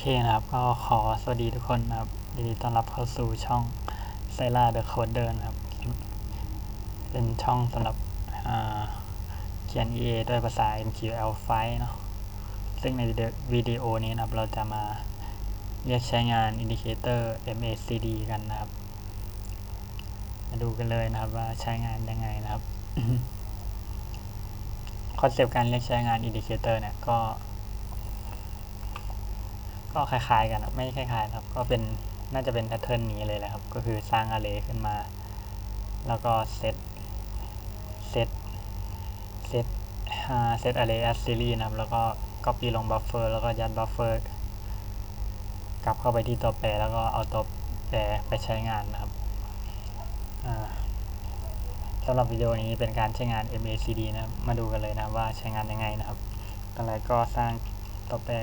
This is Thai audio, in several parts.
อเคนะครับก็ขอสวัสดีทุกคนนะครับยินดีต้อนรับเข้าสู่ช่อง s i l a The Coder นะครับ เป็นช่องสำหรับเขียน EA ด้วยภาษา MQL5 เนาะซึ่งในวิดีโอนี้นะครับ เราจะมาเรียกใช้งาน Indicator MACD กันนะครับ มาดูกันเลยนะครับว่าใช้งานยังไงนะครับ คอนเซปต์การเรียกใช้งาน Indicator เนี่ยก็ ก็คล้ายๆ กันไม่คล้ายๆครับ ก็เป็นน่าจะเป็นแพทเทิร์นนี้เลยแหละครับ ก็คือสร้างอาร์เรย์ขึ้นมา แล้วก็เซตเซตเซตเซตอาร์เรย์แอดซีรีนะครับ แล้วก็ copy ลงบัฟเฟอร์แล้วก็ยัดบัฟเฟอร์กลับเข้าไปที่ตัวแปรแล้วก็เอาตัวแปรไปใช้งานนะครับสำหรับวิดีโอนี้เป็นการใช้งาน MACD นะ มาดูกันเลยนะว่าใช้งานยังไงนะครับตอนแรกก็สร้างตัวแปร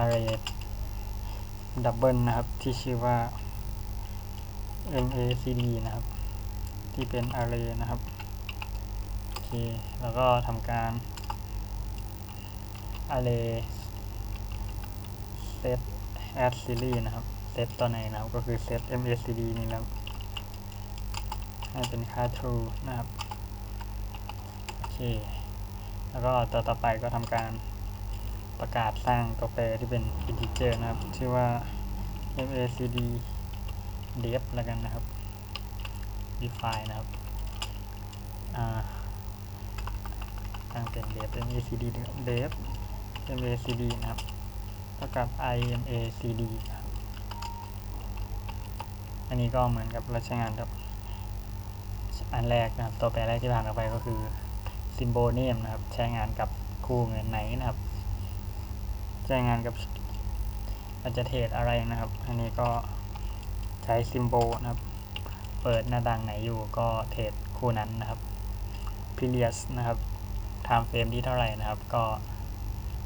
array double นะครับที่ชื่อว่า MACD นะครับ ที่เป็น array นะครับโอเคแล้วก็ทำการ array set add series นะครับ set ตัวไหนนะครับ ก็คือ set MACD นี่แล้วให้เป็นค่า true นะครับ โอเค แล้วก็ตัวต่อไปก็ทำการ ประกาศสร้างตัวแปรที่เป็น integer นะครับ ชื่อว่า macd def แล้วกันนะครับ define นะครับตั้งเป็น def macd def macd นะครับเท่ากับ imacd ครับอันนี้ก็เหมือนกับเราใช้งานแบบอันแรกนะครับ ตัวแปรแรกที่ผ่านออกไปก็คือ symbol name นะครับ ใช้งานกับคู่เงินไหนนะครับ ใช้งานกับอาจจะเทรดอะไรนะครับ อันนี้ก็ใช้ซิมโบลนะครับ เปิดหน้าต่างไหนอยู่ก็เทรดคู่นั้นนะครับ p e r i o d นะครับ time frame ที่เท่าไหร่นะครับ ก็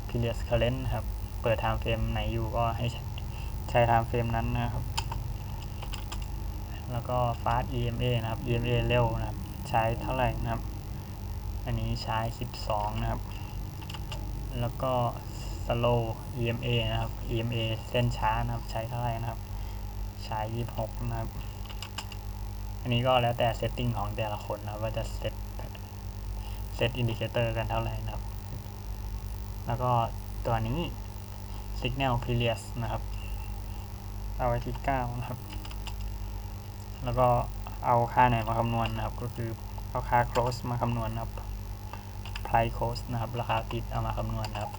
period current นะครับ เปิด time frame ไหนอยู่ก็ให้ใช้ time frame นั้นนะครับแล้วก็ fast EMA นะครับ EMA เร็วนะครับ ใช้เท่าไหร่นะครับ อันนี้ใช้ 12 นะครับ แล้วก็ slow EMA นะครับ EMA เส้นช้านะครับ ใช้เท่าไหร่นะครับ ใช้26นะครับ อันนี้ก็แล้วแต่เซตติ้งของแต่ละคนนะว่าจะเซตเซตอินดิเคเตอร์กันเท่าไหร่นะครับ แล้วก็ตัวนี้ signal period นะครับ เอาไว้ที่9นะครับ แล้วก็เอาค่าไหนมาคำนวณนะครับ ก็คือเอาค่า close มาคำนวณนะครับ price close นะครับ ราคาปิดเอามาคำนวณนะครับ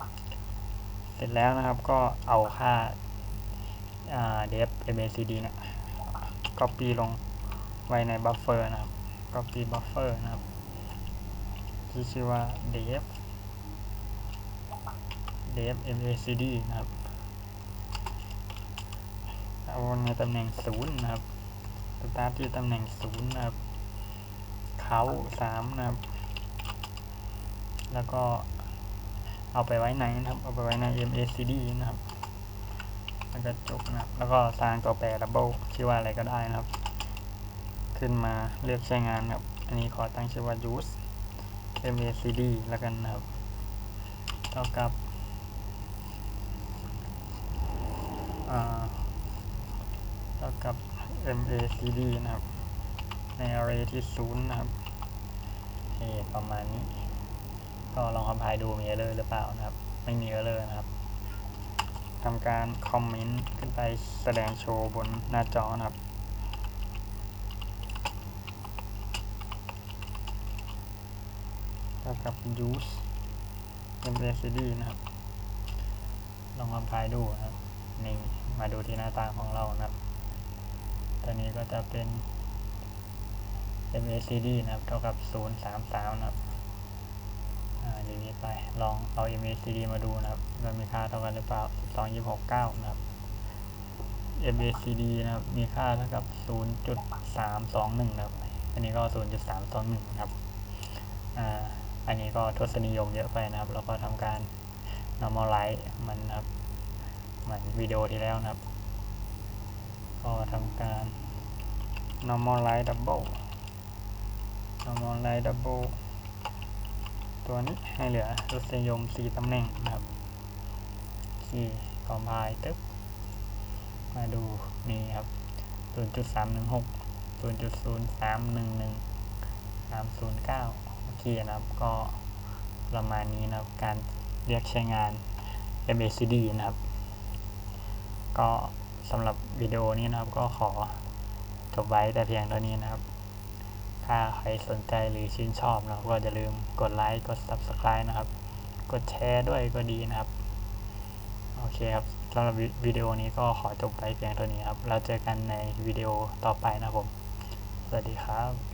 เสร็จแล้วนะครับก็เอาค่า def macd เนี่ย copy ลงไว้ในบัฟเฟอร์นะครับ copy buffer นะครับ ที่ชื่อว่า def def macd นะครับ เอาในตำแหน่งศูนย์นะครับตาร์ทที่ตำแหน่งศูนย์นะครับเขาสามนะครับ แล้วก็ เอาไปไว้ไหนนะครับ เอาไปไว้ใน MACD นะครับ แล้วก็จบนะครับ แล้วก็สร้างตัวแปร double ชื่อว่าอะไรก็ได้นะครับ ขึ้นมาเลือกใช้งานครับ อันนี้ขอตั้งชื่อว่า use MACD แล้วกันนะครับ เท่ากับเท่ากับ MACD นะครับ ใน array ที่ศูนย์นะครับโอเคประมาณนี้ ก็ลองคอมไพล์ดูมีเออร์เลอร์หรือเปล่านะครับ ไม่มีเออร์เลอร์นะครับทำการคอมเมนต์ขึ้นไปแสดงโชว์บนหน้าจอนะครับเท่ากับ use macd นะครับ ลองคอมไพล์ดูนะครับ นี่มาดูที่หน้าตาของเรานะครับตัวนี้ก็จะเป็น MACD นะครับ เท่ากับ 033 นะครับ ไป ลองเอา MACD มาดูนะครับมันมีค่าเท่ากันหรือเปล่า 12 26 9 นะครับ MACD นะครับ มีค่าเท่ากับ 0.321 นะครับ อันนี้ก็ 0.321นะครับ อ่า อันนี้ก็ทศนิยมเยอะไปนะครับ แล้วก็ทำการ normalize มันนะครับ เหมือนวิดีโอที่แล้วนะครับ ก็ทำการ normalize double normalize double ตัวนี้ให้เหลือรสนิยม 4ตำแหน่งนะครับที่คอมไพล์ตึ๊บมาดูนี่ครับ 0.316 0.0311 309 โอเคนะครับ ก็ประมาณนี้นะครับ การเรียกใช้งาน MACD นะครับ ก็สำหรับวิดีโอนี้นะครับก็ขอจบไว้แต่เพียงเท่านี้นะครับ ถ้าใครสนใจหรือชื่นชอบนะครับก็อย่าลืมกดไลค์กด Subscribe นะครับ กดแชร์ด้วยก็ดีนะครับ โอเคครับสำหรับวิดีโอนี้ก็ขอจบไปเพียงเท่านี้ครับ เราเจอกันในวิดีโอต่อไปนะครับผม สวัสดีครับ